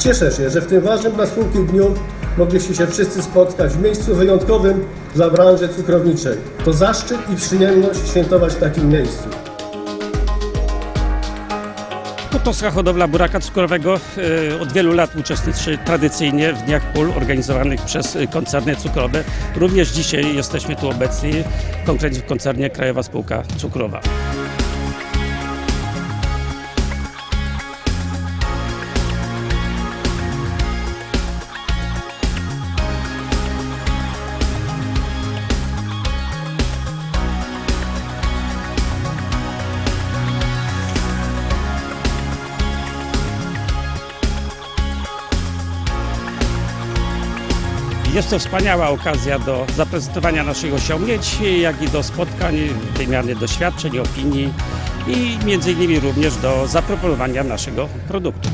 Cieszę się, że w tym ważnym dla spółki dniu mogliście się wszyscy spotkać w miejscu wyjątkowym dla branży cukrowniczej. To zaszczyt i przyjemność świętować w takim miejscu. Kutowska Hodowla Buraka Cukrowego e, od wielu lat uczestniczy tradycyjnie w Dniach Pól organizowanych przez koncerny cukrowe. Również dzisiaj jesteśmy tu obecni, konkretnie w koncernie Krajowa Spółka Cukrowa. Jest to wspaniała okazja do zaprezentowania naszych osiągnięć, jak i do spotkań, wymiany doświadczeń, opinii i między innymi również do zaproponowania naszego produktu.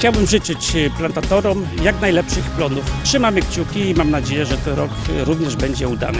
Chciałbym życzyć plantatorom jak najlepszych plonów. Trzymamy kciuki i mam nadzieję, że ten rok również będzie udany.